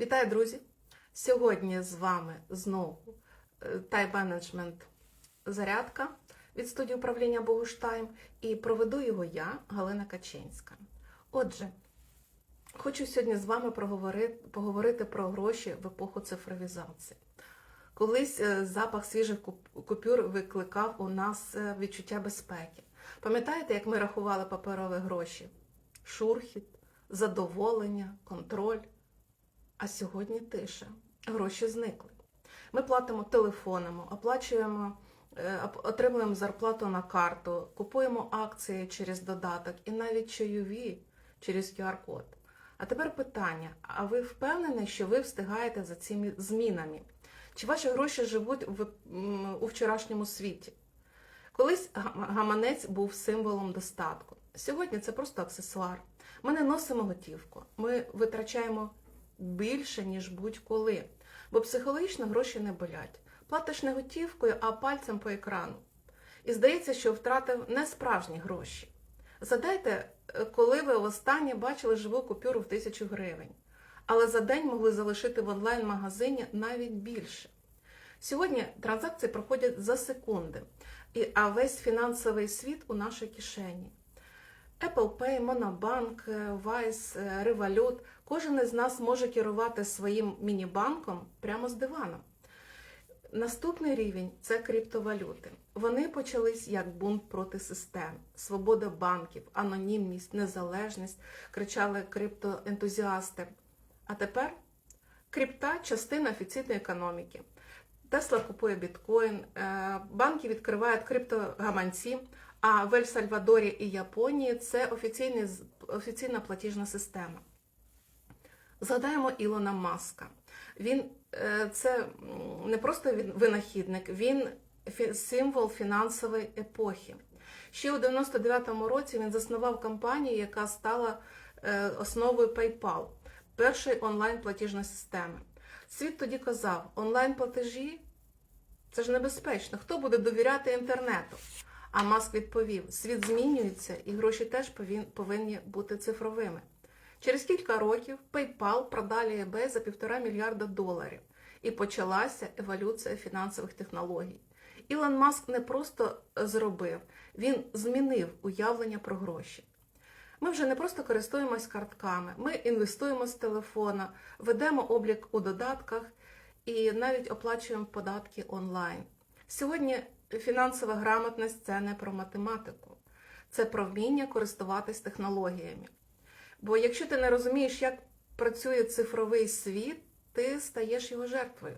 Вітаю, друзі! Сьогодні з вами знову Time Management Зарядка від студії управління Богуштайм і проведу його я, Галина Качинська. Отже, хочу сьогодні з вами поговорити про гроші в епоху цифровізації. Колись е, запах свіжих купюр викликав у нас е, відчуття безпеки. Пам'ятаєте, як ми рахували паперові гроші? Шурхіт, задоволення, контроль. А сьогодні тиша. Гроші зникли. Ми платимо телефонами, оплачуємо, е, отримуємо зарплату на карту, купуємо акції через додаток і навіть чайові через QR-код. А тепер питання: а ви впевнені, що ви встигаєте за цими змінами? Чи ваші гроші живуть в, у вчорашньому світі? Колись гаманець був символом достатку. Сьогодні це просто аксесуар. Ми не носимо готівку, ми витрачаємо більше, ніж будь-коли. Бо психологічно гроші не болять. Платиш не готівкою, а пальцем по екрану. І здається, що втратив не справжні гроші. Згадайте, е, коли ви востаннє бачили живу купюру в тисячу гривень, але за день могли залишити в онлайн-магазині навіть більше. Сьогодні транзакції проходять за секунди, а весь фінансовий світ у нашій кишені. Apple Pay, Monobank, е, Wise, е, Revolut – кожен із нас може керувати своїм міні-банком прямо з диваном. Наступний рівень це криптовалюти. Вони почались як бунт проти систем, свобода банків, анонімність, незалежність, кричали криптоентузіасти. А тепер крипта частина офіційної економіки. Тесла купує біткоін, е, банки відкривають криптогаманці, а в Ель-Сальвадорі і Японії це офіційна платіжна система. Згадаємо Ілона Маска. Він е, це не просто винахідник, він символ фінансової епохи. Ще у 99-му році він заснував компанію, яка стала е, основою PayPal, першої онлайн-платіжної системи. Світ тоді казав, онлайн-платежі це ж небезпечно. Хто буде довіряти інтернету? А Маск відповів: світ змінюється, і гроші теж повинні бути цифровими. Через кілька років PayPal продали eBay за півтора мільярда доларів, і почалася еволюція фінансових технологій. Ілон Маск не просто зробив, він змінив уявлення про гроші. Ми вже не просто користуємось картками, ми інвестуємо з телефона, ведемо облік у додатках і навіть оплачуємо податки онлайн. Сьогодні фінансова грамотність це не про математику, це про вміння користуватись технологіями. Бо якщо ти не розумієш, як працює цифровий світ, ти стаєш його жертвою.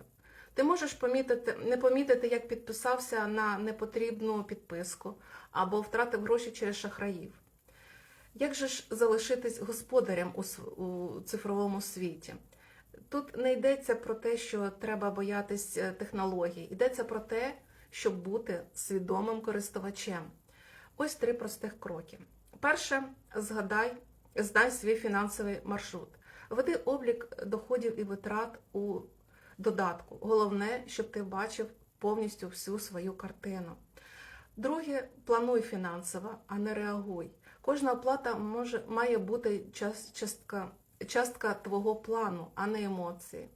Ти можеш помітити, не помітити, як підписався на непотрібну підписку або втратив гроші через шахраїв. Як же ж залишитись господарем у, у цифровому світі? Тут не йдеться про те, що треба боятись е, технологій, йдеться про те, щоб бути свідомим користувачем. Ось три простих кроки. Перше, згадай, знай свій фінансовий маршрут. Веди облік доходів і витрат у додатку. Головне, щоб ти бачив повністю всю свою картину. Друге, плануй фінансово, а не реагуй. Кожна оплата може, має бути частка, частка твого плану, а не емоції.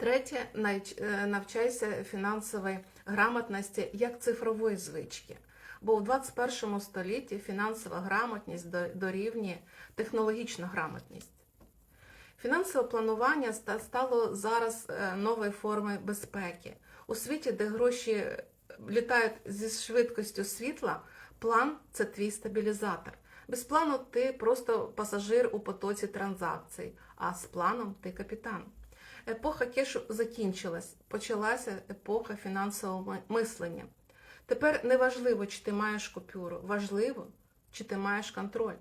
Третє, е, навчайся фінансової грамотності як цифрової звички. Бо в 21 столітті фінансова грамотність дорівнює технологічна грамотність. Фінансове планування стало зараз е, новою формою безпеки. У світі, де гроші літають зі швидкістю світла, план це твій стабілізатор. Без плану ти просто пасажир у потоці транзакцій, а з планом ти капітан. Епоха кешу закінчилась, почалася епоха фінансового мислення. Тепер не важливо, чи ти маєш купюру, важливо, чи ти маєш контроль.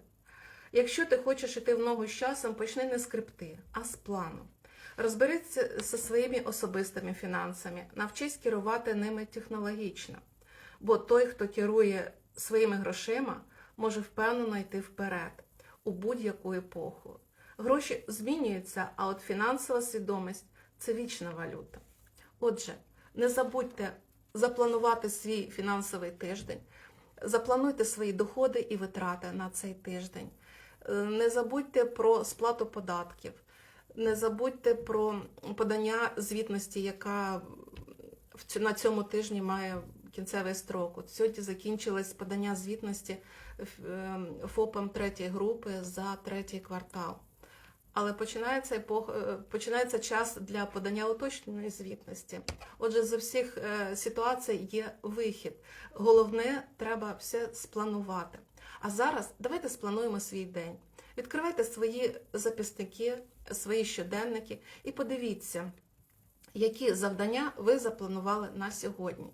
Якщо ти хочеш іти в ногу з часом, почни не з крипти, а з плану. Розберися зі своїми особистими фінансами, навчись керувати ними технологічно. Бо той, хто керує своїми грошима, може впевнено йти вперед у будь-яку епоху. Гроші змінюються, а от фінансова свідомість це вічна валюта. Отже, не забудьте запланувати свій фінансовий тиждень, заплануйте свої доходи і витрати на цей тиждень. Е, Не забудьте про сплату податків. Не забудьте про подання звітності, яка на цьому тижні має кінцевий строк. От сьогодні закінчилось подання звітності е, ФОПом третьої групи за третій квартал. Але починається е, починається час для подання уточненої звітності. Отже, з усіх е, ситуацій є вихід. Головне, треба все спланувати. А зараз давайте сплануємо свій день. Відкривайте свої записники, свої щоденники і подивіться, які завдання ви запланували на сьогодні.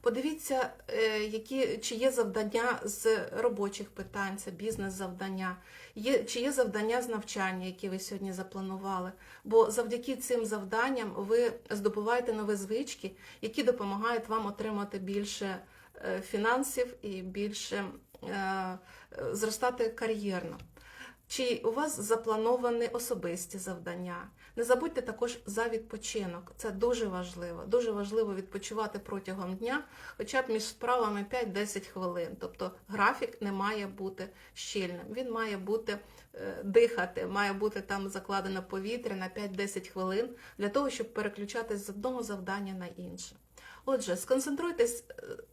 Подивіться, е, які, чи є завдання з робочих питань, це бізнес-завдання, є, чи є завдання з навчання, які ви сьогодні запланували. Бо завдяки цим завданням ви здобуваєте нові звички, які допомагають вам отримати більше е, фінансів і більше е, зростати кар'єрно. Чи у вас заплановані особисті завдання? Не забудьте також за відпочинок. Це дуже важливо. Дуже важливо відпочивати протягом дня, хоча б між справами 5-10 хвилин. Тобто графік не має бути щільним. Він має бути е, дихати, має бути там закладено повітря на 5-10 хвилин для того, щоб переключатись з одного завдання на інше. Отже, сконцентруйтесь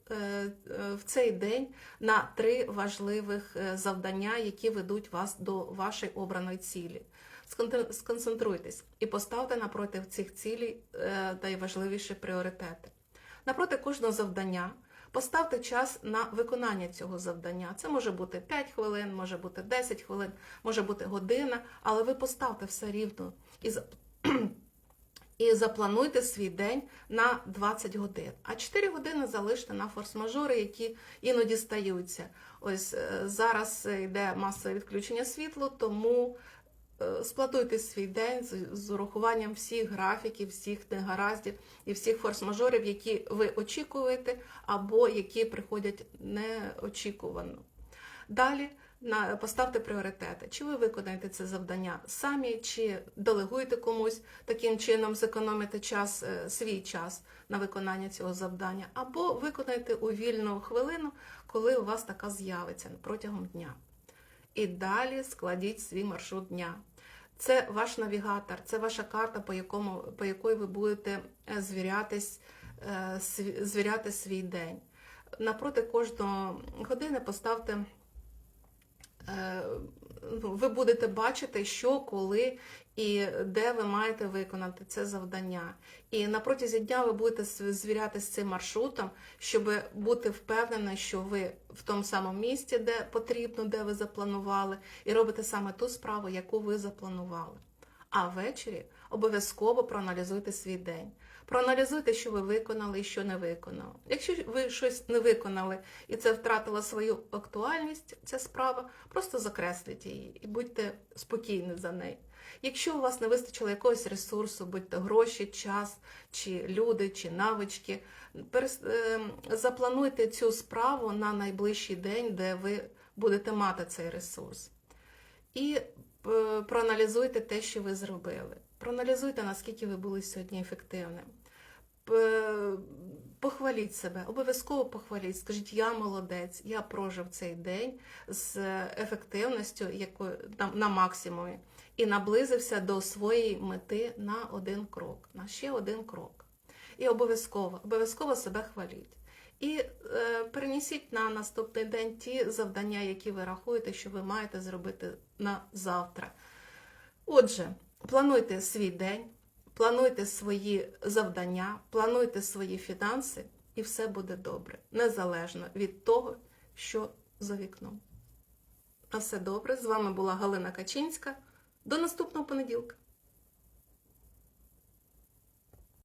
е, е, в цей день на три важливих завдання, які ведуть вас до вашої обраної цілі. Сконцентруйтесь і поставте напроти цих цілей е, найважливіші пріоритети. Напроти кожного завдання поставте час на виконання цього завдання. Це може бути 5 хвилин, може бути 10 хвилин, може бути година, але ви поставте все рівно і і заплануйте свій день на 20 годин. А 4 години залиште на форс-мажори, які іноді стаються. Ось е, зараз йде масове відключення світла, тому сплатуйте свій день з, урахуванням всіх графіків, всіх негараздів і всіх форс-мажорів, які ви очікуєте, або які приходять неочікувано. Далі на, поставте пріоритети. Чи ви виконаєте це завдання самі, чи делегуєте комусь, таким чином зекономите час, е, свій час на виконання цього завдання, або виконайте у вільну хвилину, коли у вас така з'явиться протягом дня. І далі складіть свій маршрут дня. Це ваш навігатор, це ваша карта, по, якому, по якої ви будете е, звірятись, е, звіряти свій день. Напроти кожної години поставте е, ви будете бачити, що, коли і де ви маєте виконати це завдання. І на протязі дня ви будете св- звіряти з цим маршрутом, щоб бути впевнені, що ви в тому самому місці, де потрібно, де ви запланували, і робите саме ту справу, яку ви запланували. А ввечері обов'язково проаналізуйте свій день. Проаналізуйте, що ви виконали і що не виконали. Якщо ви щось не виконали і це втратило свою актуальність, ця справа, просто закресліть її і будьте спокійні за неї. Якщо у вас не вистачило якогось ресурсу, будь то гроші, час, чи люди, чи навички, перес- е, заплануйте цю справу на найближчий день, де ви будете мати цей ресурс. І е, проаналізуйте те, що ви зробили. Проаналізуйте, наскільки ви були сьогодні ефективним. Похваліть себе, обов'язково похваліть. Скажіть, я молодець, я прожив цей день з ефективністю якою, на, на максимумі і наблизився до своєї мети на один крок, на ще один крок. І обов'язково, обов'язково себе хваліть. І е, перенесіть на наступний день ті завдання, які ви рахуєте, що ви маєте зробити на завтра. Отже, плануйте свій день, плануйте свої завдання, плануйте свої фінанси, і все буде добре, незалежно від того, що за вікном. На все добре. З вами була Галина Качинська. До наступного понеділка.